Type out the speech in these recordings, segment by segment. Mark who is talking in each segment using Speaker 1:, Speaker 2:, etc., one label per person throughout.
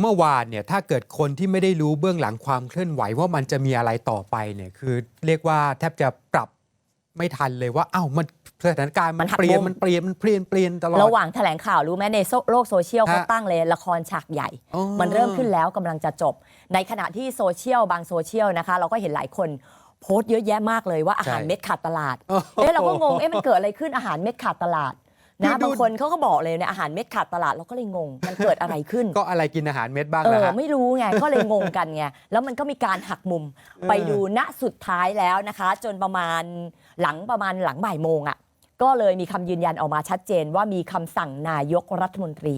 Speaker 1: เมื่อวานเนี่ยถ้าเกิดคนที่ไม่ได้รู้เบื้องหลังความเคลื่อนไหวว่ามันจะมีอะไรต่อไปเนี่ยคือเรียกว่าแทบจะปรับไม่ทันเลยว่าอ้าวมันสถานการณ์มัน
Speaker 2: มันหัก
Speaker 1: เปลี่ยน
Speaker 2: มุม
Speaker 1: มันเปลี่ยนมันเปลี่ยนเปลี่ยนตลอด
Speaker 2: ระหว่างแถลงข่าวรู้ไหมในโลกโซเชียล
Speaker 1: ฮะ
Speaker 2: เขาตั้งเลยละครฉากใหญ่
Speaker 1: อ๋อ
Speaker 2: มันเริ่มขึ้นแล้วกำลังจะจบ ในขณะที่โซเชียลบางโซเชียลนะคะ เราก็เห็นหลายคนโพสต์เยอะแยะมากเลยว่าอาหาร
Speaker 1: ใช่
Speaker 2: เม็ดขาดตลาด
Speaker 1: โอ้โห
Speaker 2: เอ๊ะเราก็งงเอ๊ะมันเกิดอะไรขึ้นอาหารเม็ดขาดตลาด
Speaker 1: ดู
Speaker 2: นะ
Speaker 1: ดู
Speaker 2: บางคนเขาก็บอกเลยเนี่ยอาหารเม็ดขาดตลาดเราก็เลยงง มันเกิดอะไรขึ้น
Speaker 1: ก็อะไรกินอาหารเม็ดบ้าง
Speaker 2: เอ
Speaker 1: นะ
Speaker 2: อ
Speaker 1: ฮะ
Speaker 2: ไม่รู้ไง ก็เลยงงกันไง แล้วมันก็มีการหักมุมไปดูณสุดท้ายแล้วนะคะ จนประมาณหลังประมาณหลังบ่ายโมงอะก็เลยมีคำยืนยันออกมาชัดเจนว่ามีคำสั่งนายกรัฐมนตรี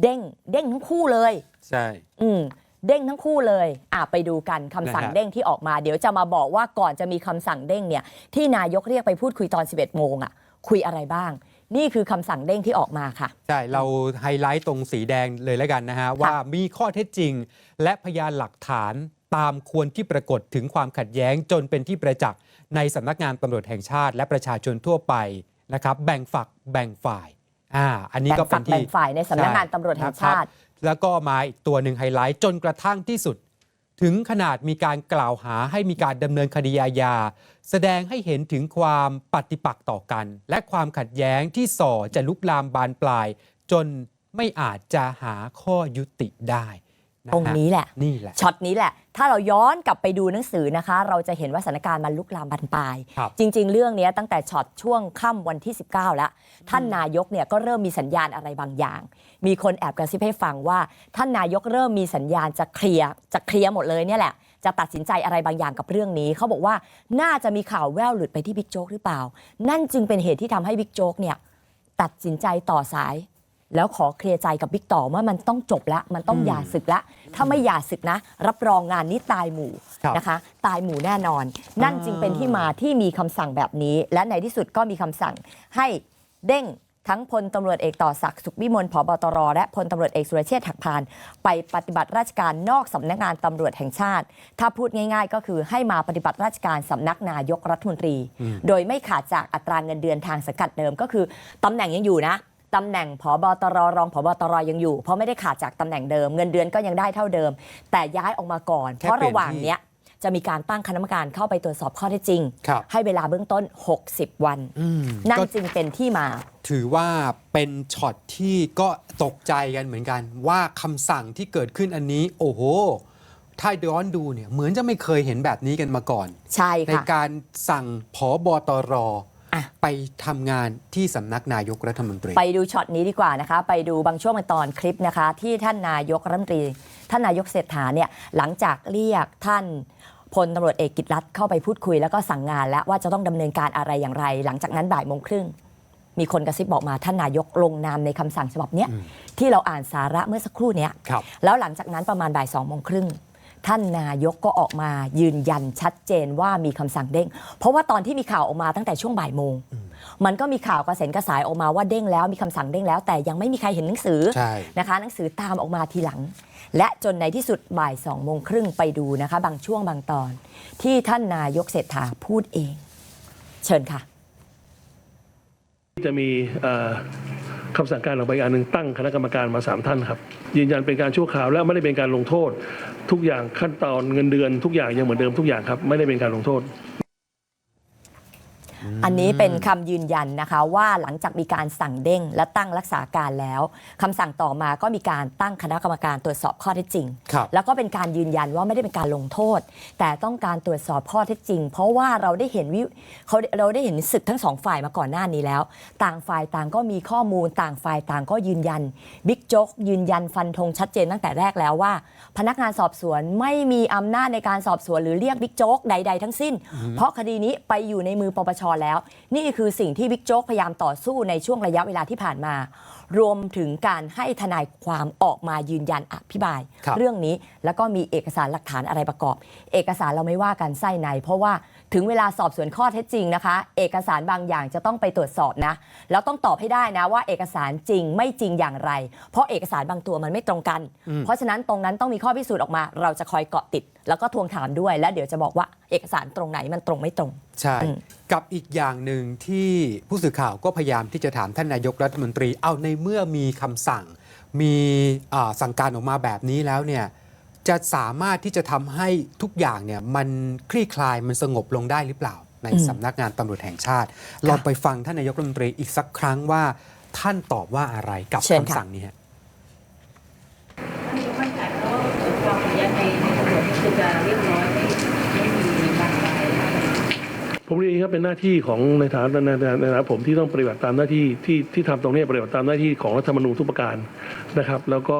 Speaker 2: เด้งเด้งทั้งคู่เลย
Speaker 1: ใช่
Speaker 2: อืมเด้งทั้งคู่เลยอะไปดูกันคำสั่ง
Speaker 1: นะฮะ
Speaker 2: เด้งที่ออกมา เดี๋ยวจะมาบอกว่าก่อนจะมีคำสั่งเด้งเนี่ยที่นายกเรียกไปพูดคุยตอน 11 โมงอะคุยอะไรบ้าง นี่คือคำสั่งเด้งที่ออกมาค่ะ
Speaker 1: ใช่ เราไฮไลท์ตรงสีแดงเลยแล้วกันนะฮะ ว่ามีข้อเท็จจริง และพยานหลักฐานตามควรที่ปรากฏถึงความขัดแย้งจนเป็นที่ประจักษ์ในสำนักงานตำรวจแห่งชาติ และประชาชนทั่วไปนะครับ แบ่งฝักแบ่งฝ่ายอ่าอันนี้
Speaker 2: แบ่ง
Speaker 1: ก็เป็
Speaker 2: ฝั
Speaker 1: น
Speaker 2: ก
Speaker 1: ที่
Speaker 2: แบ่งฝ่ายในสำนักงานตำรวจแห่งชาติ
Speaker 1: นะครับแล้วก็มาอีกตัวหนึ่งไฮไลท์จนกระทั่งที่สุด ถึงขนาดมีการกล่าวหาให้มีการดำเนินคดีอาญาแสดงให้เห็นถึงความปฏิปักษ์ต่อกัน และความขัดแย้งที่ส่อจะลุกลามบานปลาย จนไม่อาจจะหาข้อยุติได้
Speaker 2: ตรงนี้แหละ
Speaker 1: นี่แหละ
Speaker 2: ช็อตนี้แหละ ถ้าเราย้อนกลับไปดูหนังสือนะคะ เราจะเห็นว่าสถานการณ์มันลุกลามบานปลาย
Speaker 1: ครับ
Speaker 2: จริง ๆ เรื่องเนี้ยตั้งแต่ช็อตช่วงค่ำวันที่ 19 แล้ว ท่านนายกเนี่ยก็เริ่มมีสัญญาณอะไรบางอย่าง มีคนแอบกระซิบให้ฟังว่า ท่านนายกเริ่มมีสัญญาณจะเคลียร์จะเคลียร์หมดเลยเนี่ยแหละจะตัดสินใจอะไรบางอย่างกับเรื่องนี้ เขาบอกว่าน่าจะมีข่าวแว่วหลุดไปที่บิ๊กโจ๊กหรือเปล่า นั่นจึงเป็นเหตุที่ทำให้บิ๊กโจ๊กเนี่ยตัดสินใจต่อสาย แล้วขอเคลียร์ใจกับบิ๊กต่อว่ามันต้องจบละมันต้อง
Speaker 1: อืม
Speaker 2: หย่าศึกละถ้าไม่หย่าศึกนะ รับรองงานนี้ตายหมู่
Speaker 1: ครับ
Speaker 2: นะคะ ตายหมู่แน่นอน นั่นจึงเป็นที่มาที่มีคำสั่งแบบนี้ และในที่สุดก็มีคำสั่งให้เด้งทั้งพลตำรวจเอกต่อศักดิ์สุขวิมลผบตร และพลตำรวจเอกสุรเชษฐ์หักพาน ไปปฏิบัติราชการนอกสำนักงานตำรวจแห่งชาติ ถ้าพูดง่าย ๆ ก็คือให้มาปฏิบัติราชการสำนักนายกรัฐมนตรี โดยไม่ขาดจากอัตราเงินเดือนทางสังกัดเดิมก็คือตำแหน่งยังอยู่นะ ตำแหน่งผบตรรองผบตรยังอยู่ เพราะไม่ได้ขาดจากตำแหน่งเดิม เงินเดือนก็ยังได้เท่าเดิม แต่ย้ายออกมาก่อน
Speaker 1: แค่
Speaker 2: เพราะ
Speaker 1: เปลี่ยน
Speaker 2: ระหว่าง
Speaker 1: ที่
Speaker 2: เนี้ยจะมีการตั้งคณะกรรมการเข้าไปตรวจสอบข้อเท็จจริง
Speaker 1: ครับ
Speaker 2: ให้เวลาเบื้องต้น 60 วัน
Speaker 1: อืม
Speaker 2: นั่น
Speaker 1: ก็
Speaker 2: จึงเป็นที่มา
Speaker 1: ถือว่าเป็นช็อตที่ก็ตกใจกันเหมือนกัน ว่าคำสั่งที่เกิดขึ้นอันนี้ โอ้โห ถ้าย้อนดูเนี่ยเหมือนจะไม่เคยเห็นแบบนี้กันมาก่อน
Speaker 2: ใช่
Speaker 1: ใน
Speaker 2: ค่ะ
Speaker 1: การสั่งผอบอตร
Speaker 2: อะ
Speaker 1: ไปทำงานที่สำนักนายกรัฐมนตรี
Speaker 2: ไปดูช็อตนี้ดีกว่านะคะ ไปดูบางช่วงบางตอนคลิปนะคะ ที่ท่านนายกรัฐมนตรี ท่านนายกเศรษฐาเนี่ยหลังจากเรียกท่านพลตำรวจเอกกิตรัตน์เข้าไปพูดคุยแล้วก็สั่งงานแล้วว่าจะต้องดำเนินการอะไรอย่างไร หลังจากนั้นบ่ายโมงครึ่ง มีคนกระซิบบอกมาท่านนายกลงนามในคำสั่งฉบับเนี้ย
Speaker 1: อืม
Speaker 2: ที่เราอ่านสาระเมื่อสักครู่เนี้ย
Speaker 1: ครับ
Speaker 2: แล้วหลังจากนั้นประมาณบ่ายสองโมงครึ่ง ท่านนายกก็ออกมายืนยันชัดเจนว่ามีคำสั่งเด้ง เพราะว่าตอนที่มีข่าวออกมาตั้งแต่ช่วงบ่ายโมง มันก็มีข่าวกระเซ็นกระสายออกมาว่าเด้งแล้วมีคำสั่งเด้งแล้ว แต่ยังไม่มีใครเห็นหนังสือ
Speaker 1: ใช่
Speaker 2: นะคะ หนังสือตามออกมาทีหลัง และจนในที่สุดบ่ายสองโมงครึ่งไปดูนะคะ บางช่วงบางตอน ที่ท่านนายกเศรษฐาพูดเอง เชิญค่ะ
Speaker 3: จะมีเอ่อ คำสั่งการออกไปอันหนึ่งตั้งคณะกรรมการมาสามท่านครับ ยืนยันเป็นการชั่วคราวและไม่ได้เป็นการลงโทษ ทุกอย่างขั้นตอนเงินเดือน ทุกอย่างยังเหมือนเดิมทุกอย่างครับไม่ได้เป็นการลงโทษ
Speaker 2: อันนี้เป็นคำยืนยันนะคะว่าหลังจากมีการสั่งเด้งและตั้งรักษาการแล้วคำสั่งต่อมาก็มีการตั้งคณะกรรมการตรวจสอบข้อเท็จจริง
Speaker 1: ครับ
Speaker 2: แล้วก็เป็นการยืนยันว่าไม่ได้เป็นการลงโทษ แต่ต้องการตรวจสอบข้อเท็จจริง เพราะว่าเราได้เห็นวิเขาเราได้เห็นศึกทั้งสองฝ่ายมาก่อนหน้านี้แล้ว ต่างฝ่ายต่างก็มีข้อมูลต่างฝ่ายต่างก็ยืนยันบิ๊กโจ๊กยืนยันฟันธงชัดเจนตั้งแต่แรกแล้วว่า พนักงานสอบสวนไม่มีอำนาจในการสอบสวนหรือเรียกบิ๊กโจ๊กใด ๆ ทั้งสิ้น เพราะคดีนี้ไปอยู่ในมือปปชแล้ว นี่คือสิ่งที่บิ๊กโจ๊กพยายามต่อสู้ในช่วงระยะเวลาที่ผ่านมา รวมถึงการให้ทนายความออกมายืนยันอภิบาย
Speaker 1: ครับ
Speaker 2: เรื่องนี้แล้วก็มีเอกสารหลักฐานอะไรประกอบ เอกสารเราไม่ว่ากันไส้ใน เพราะว่า ถึงเวลาสอบสวนข้อเท็จจริงนะคะ เอกสารบางอย่างจะต้องไปตรวจสอบนะ แล้วต้องตอบให้ได้นะว่าเอกสารจริงไม่จริงอย่างไร เพราะเอกสารบางตัวมันไม่ตรงกัน เพราะฉะนั้นตรงนั้นต้องมีข้อพิสูจน์ออกมา เราจะคอยเกาะติด แล้วก็ทวงถามด้วย แล้วเดี๋ยวจะบอกว่าเอกสารตรงไหนมันตรงไม่ตรง
Speaker 1: ใช่
Speaker 2: อืม
Speaker 1: กับอีกอย่างหนึ่งที่ผู้สื่อข่าวก็พยายามที่จะถามท่านนายกรัฐมนตรี เอาในเมื่อมีคำสั่ง มีอ่าสั่งการออกมาแบบนี้แล้วเนี่ย จะสามารถที่จะทำให้ทุกอย่างเนี่ยมันคลี่คลายมันสงบลงได้หรือเปล่า ใน
Speaker 2: อืม
Speaker 1: สำนักงานตำรวจแห่งชาติ ลองไปฟังท่านนายกรัฐมนตรีอีกสักครั้งว่า ท่านตอบว่าอะไรกับ
Speaker 2: เชิญค่ะ
Speaker 1: คำสั่งนี้ฮะ
Speaker 4: ท่านนายกมั่นใจไหมว่าความขัดแย้งในในตำรวจนี่คือจะเรียบร้อยไม่ไม่มีบานปลาย
Speaker 3: ผมเรียนอย่างนี้ครับเป็นหน้าที่ของในฐานะในในฐานะผมที่ต้องปฏิบัติตามหน้าที่ที่ที่ทำตรงนี้ปฏิบัติตามหน้าที่ของรัฐธรรมนูญทุกประการนะครับ แล้วก็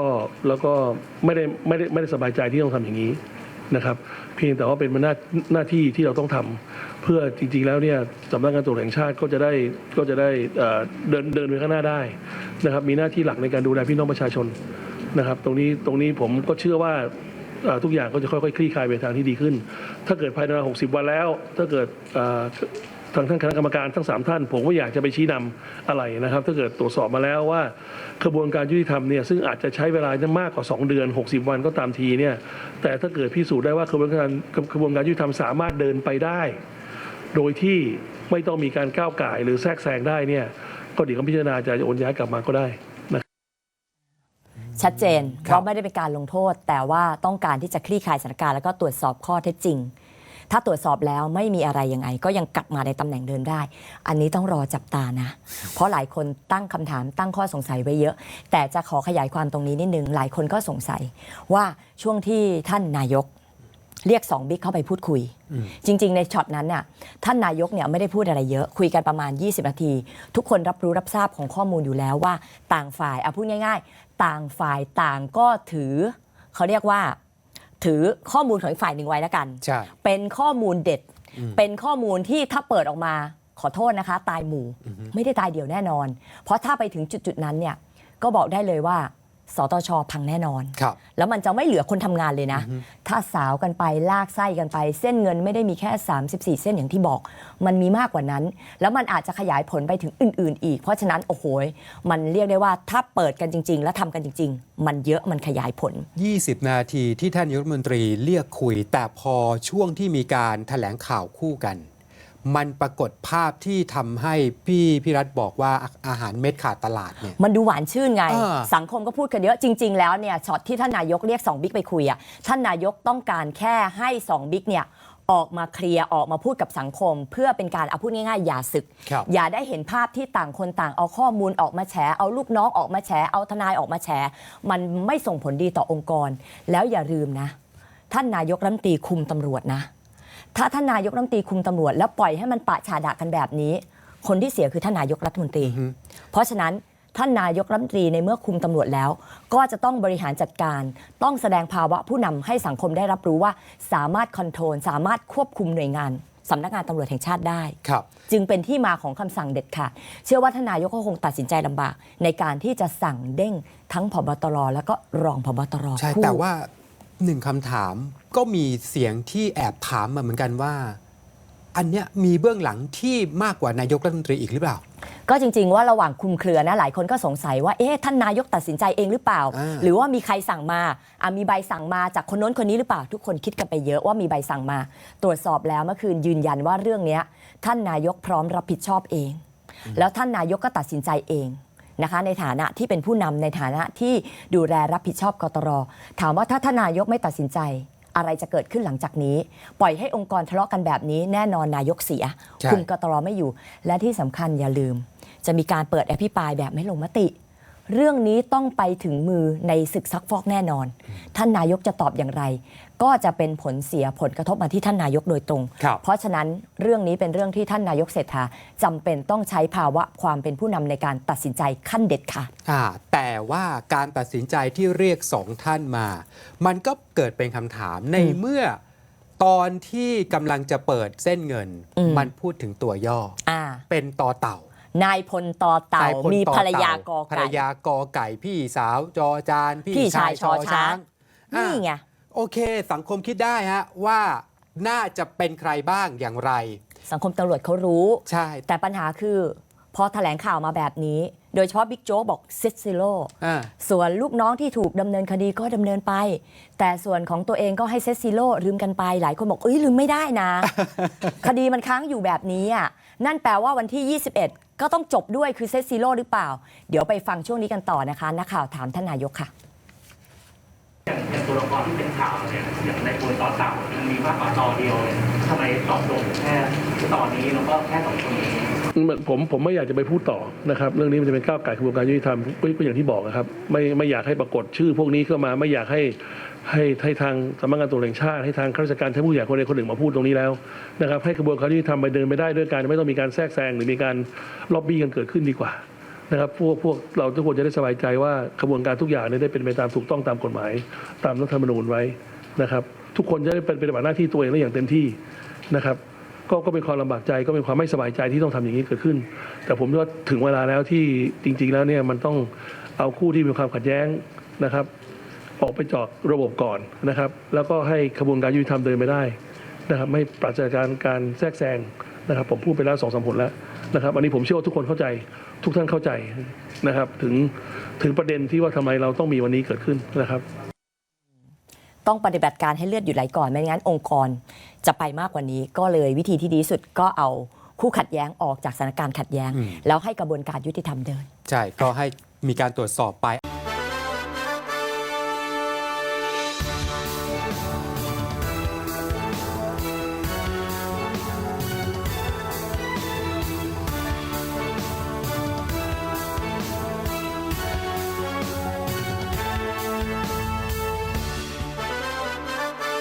Speaker 3: แล้วก็ไม่ได้ไม่ได้ไม่ได้สบายใจที่ต้องทำอย่างนี้นะครับ เพียงแต่ว่าเป็นหน้าหน้าที่ที่เราต้องทำเพื่อจริงๆแล้วเนี่ยสำนักงานตรวจแห่งชาติก็จะได้ก็จะได้เอ่อเดินเดินไปข้างหน้าได้นะครับ มีหน้าที่หลักในการดูแลพี่น้องประชาชนนะครับ ตรงนี้ตรงนี้ผมก็เชื่อว่า ทุกอย่างก็จะค่อยๆคลี่คลายไปทางที่ดีขึ้น ถ้าเกิดภายใน60วันแล้ว ถ้าเกิดทางท่านคณะกรรมการทั้ง 3 ท่าน ผมก็อยากจะไปชี้นำอะไรนะครับ ถ้าเกิดตรวจสอบมาแล้วว่ากระบวนการยุติธรรมเนี่ยซึ่งอาจจะใช้เวลามากกว่า 2 เดือน 60 วันก็ตามทีเนี่ยแต่ถ้าเกิดพิสูจน์ได้ว่ากระบวนการกระบวนการยุติธรรมสามารถเดินไปได้ โดยที่ไม่ต้องมีการก้าวไก่หรือแทรกแซงได้เนี่ยก็เดี๋ยวก็พิจารณาจะโอนย้ายกลับมาก็ได้
Speaker 2: ชัดเจน
Speaker 1: ครับ
Speaker 2: ว่าไม่ได้เป็นการลงโทษ แต่ว่าต้องการที่จะคลี่คลายสถานการณ์แล้วก็ตรวจสอบข้อเท็จจริง ถ้าตรวจสอบแล้วไม่มีอะไรยังไง ก็ยังกลับมาในตำแหน่งเดิมได้ อันนี้ต้องรอจับตานะ เพราะหลายคนตั้งคำถามตั้งข้อสงสัยไว้เยอะ แต่จะขอขยายความตรงนี้นิดนึงหลายคนก็สงสัยว่าช่วงที่ท่านนายกเรียกสองบิ๊กเข้าไปพูดคุย จริง ๆ ในช็อตนั้นน่ะท่านนายกเนี่ยไม่ได้พูดอะไรเยอะ คุยกันประมาณ 20 นาที ทุกคนรับรู้รับทราบของข้อมูลอยู่แล้วว่าต่างฝ่ายเอาพูดง่าย ๆ ต่างฝ่ายต่างก็ถือ เขาเรียกว่า ถือข้อมูลของอีกฝ่ายหนึ่งไว้แล้วกัน
Speaker 1: ใช่
Speaker 2: เป็นข้อมูลเด็ดเป็นข้อมูลที่ถ้าเปิดออกมาขอโทษนะคะ ตายหมู่ ไม่ได้ตายเดี่ยวแน่นอน เพราะถ้าไปถึงจุดๆนั้นเนี่ยก็บอกได้เลยว่า สตชพังแน่นอน
Speaker 1: ครับ
Speaker 2: แล้วมันจะไม่เหลือคนทำงานเลยนะ ถ้าสาวกันไปลากไส้กันไป เส้นเงินไม่ได้มีแค่ 34 เส้นอย่างที่บอก มันมีมากกว่านั้น แล้วมันอาจจะขยายผลไปถึงอื่น ๆ อีก เพราะฉะนั้นโอ้โหยมันเรียกได้ว่าถ้าเปิดกันจริง ๆ แล้วทำกันจริง ๆ มันเยอะมันขยายผล
Speaker 1: 20 นาทีที่ท่านนายกรัฐมนตรีเรียกคุย แต่พอช่วงที่มีการถแถลงข่าวคู่กัน มันปรากฏภาพที่ทำให้พี่พี่รัฐบอกว่าอาอาหารเม็ดขาดตลาดเนี่ย
Speaker 2: มันดูหวานชื่นไง
Speaker 1: อ่า
Speaker 2: สังคมก็พูดกันเยอะจริง ๆ แล้วเนี่ยช็อตที่ท่านนายกเรียก 2 บิ๊กไปคุยอะท่านนายกต้องการแค่ให้ 2 บิ๊กเนี่ยออกมาเคลียร์ออกมาพูดกับสังคม เพื่อเป็นการเอาพูดง่ายๆอย่าศึก
Speaker 1: ครับ
Speaker 2: อย่าได้เห็นภาพที่ต่างคนต่างเอาข้อมูลออกมาแฉเอาลูกน้องออกมาแฉเอาทนายออกมาแฉมันไม่ส่งผลดีต่อองค์กร แล้วอย่าลืมนะ ท่านนายกรัฐมนตรีคุมตำรวจนะ ถ้าท่านนายกรัฐมนตรีคุมตำรวจแล้วปล่อยให้มันปะฉาดะกันแบบนี้ คนที่เสียคือท่านนายกรัฐมนตรี เพราะฉะนั้นท่านนายกรัฐมนตรีในเมื่อคุมตำรวจแล้ว ก็จะต้องบริหารจัดการ ต้องแสดงภาวะผู้นำให้สังคมได้รับรู้ว่า สามารถคอนโทรลสามารถควบคุมหน่วยงานสำนักงานตำรวจแห่งชาติได้
Speaker 1: ครับ
Speaker 2: จึงเป็นที่มาของคำสั่งเด็ดขาดเชื่อว่าท่านนายกก็คงตัดสินใจลำบาก ในการที่จะสั่งเด้งทั้งพบตรแล้วก็รองพบตร
Speaker 1: ใช่
Speaker 2: คู่
Speaker 1: แต่ว่าหนึ่งคำถาม ก็มีเสียงที่แอบถามมาเหมือนกันว่า อันเนี้ยมีเบื้องหลังที่มากกว่านายกรัฐมนตรีอีกหรือเปล่า
Speaker 2: ก็จริง ๆ ว่าระหว่างคุมเครือนะหลายคนก็สงสัยว่าเอ๊ะท่านนายกตัดสินใจเองหรือเปล่า
Speaker 1: อ่า
Speaker 2: หรือว่ามีใครสั่งมาอะมีใบสั่งมาจากคนโน้นคนนี้หรือเปล่า ทุกคนคิดกันไปเยอะว่ามีใบสั่งมา ตรวจสอบแล้วเมื่อคืนยืนยันว่าเรื่องเนี้ยท่านนายกพร้อมรับผิดชอบเอง แล้วท่านนายกก็ตัดสินใจเองนะคะ ในฐานะที่เป็นผู้นำในฐานะที่ดูแลรับผิดชอบกตรถามว่าถ้าท่านนายกไม่ตัดสินใจ อะไรจะเกิดขึ้นหลังจากนี้ ปล่อยให้องค์กรทะเลาะกันแบบนี้แน่นอนนายกเสีย
Speaker 1: ใช่
Speaker 2: คุมกตรไม่อยู่ และที่สำคัญอย่าลืม จะมีการเปิดอภิปรายแบบไม่ลงมติ เรื่องนี้ต้องไปถึงมือในศึกซักฟอกแน่นอน ท่านนายกจะตอบอย่างไร ก็จะเป็นผลเสียผลกระทบมาที่ท่านนายกโดยตรง
Speaker 1: ครับ
Speaker 2: เพราะฉะนั้นเรื่องนี้เป็นเรื่องที่ท่านนายกเศรษฐาจำเป็นต้องใช้ภาวะความเป็นผู้นำในการตัดสินใจขั้นเด็ดขาด
Speaker 1: อ่าแต่ว่าการตัดสินใจที่เรียกสองท่านมา มันก็เกิดเป็นคำถามในเมื่อตอนที่กำลังจะเปิดเส้นเงิน
Speaker 2: อืม
Speaker 1: มันพูดถึงตัวย่อ
Speaker 2: อ่า
Speaker 1: เป็นตอเต่า
Speaker 2: นายพลต่อเต่า
Speaker 1: นายพล
Speaker 2: มี
Speaker 1: ต่อ
Speaker 2: ภรรยา
Speaker 1: เต่
Speaker 2: กอ
Speaker 1: ภรร
Speaker 2: ไก่
Speaker 1: ยากอไก่พี่สาวจอจานพี่
Speaker 2: พี่ชาย
Speaker 1: ชายชอ
Speaker 2: ชอช้า
Speaker 1: ช้างง
Speaker 2: นี่ไง
Speaker 1: อะโอเค สังคมคิดได้ฮะว่าน่าจะเป็นใครบ้างอย่างไร
Speaker 2: สังคมตำรวจเขารู้
Speaker 1: ใช่
Speaker 2: แต่ปัญหาคือ พอแถลงข่าวมาแบบนี้ โดยเฉพาะบิ๊กโจ๊กบอกเซตซิโล
Speaker 1: อ่า
Speaker 2: ส่วนลูกน้องที่ถูกดำเนินคดีก็ดำเนินไป แต่ส่วนของตัวเองก็ให้เซตซิโลลืมกันไปหลายคนบอกเอ้ยลืมไม่ได้นะ คดีมันค้างอยู่แบบนี้อะ นั่นแปลว่าวันที่ 21 ก็ต้องจบด้วยคือเซตซีโร่หรือเปล่า เดี๋ยวไปฟังช่วงนี้กันต่อนะคะนักข่าวถามท่านนายกค่ะ
Speaker 5: อย่างอย่างตัวละครที่เป็นข่าวเนี่ยอย่างในคนตอนเต่ามันมีมากกว่าตอนเดียวเลยทำไมตอบโจทย์แค่ตอนนี้แล้วก็แค่สองคนนี้
Speaker 3: ผมผมไม่อยากจะไปพูดต่อนะครับ เรื่องนี้มันจะเป็นก้าวไก่กระบวนการยุติธรรมก็อย่างที่บอกนะครับ ไม่ไม่อยากให้ปรากฏชื่อพวกนี้เข้ามาไม่อยากให้ให้ให้ทางสำนักงานตำรวจแห่งชาติให้ทางข้าราชการชั้นผู้ใหญ่คนใดคนหนึ่งมาพูดตรงนี้แล้วนะครับให้กระบวนการยุติธรรมไปเดินไปได้ด้วยการไม่ต้องมีการแทรกแซงหรือมีการล็อบบี้กันเกิดขึ้นดีกว่านะครับพวกพวกเราทุกคนจะได้สบายใจว่ากระบวนการทุกอย่างเนี่ยได้เป็นไปตามถูกต้องตามกฎหมาย ตามรัฐธรรมนูญไว้นะครับ ทุกคนจะได้เป็นปฏิบัติหน้าที่ตัวเองได้อย่างเต็มที่นะครับ ก็ก็เป็นความลำบากใจก็เป็นความไม่สบายใจที่ต้องทำอย่างนี้เกิดขึ้น แต่ผมว่าถึงเวลาแล้วที่จริง ๆ แล้วเนี่ยมันต้องเอาคู่ที่มีความขัดแย้งนะครับ ออกไปจากระบบก่อนนะครับ แล้วก็ให้ขบวนการยุติธรรมเดินไปได้นะครับไม่ปราศจากการการแทรกแซงนะครับ ผมพูดไปแล้วสองสามผลแล้วนะครับ อันนี้ผมเชื่อว่าทุกคนเข้าใจทุกท่านเข้าใจนะครับ ถึงถึงประเด็นที่ว่าทำไมเราต้องมีวันนี้เกิดขึ้นนะครับ
Speaker 2: ต้องปฏิบัติการให้เลือดหยุดไหลก่อนไม่งั้นองค์กรจะไปมากกว่านี้ ก็เลยวิธีที่ดีที่สุดก็เอาคู่ขัดแย้งออกจากสถานการณ์ขัดแย้ง
Speaker 1: อืม
Speaker 2: แล้วให้กระบวนการยุติธรรมเดิน
Speaker 1: ใช่ ก็ให้มีการตรวจสอบไป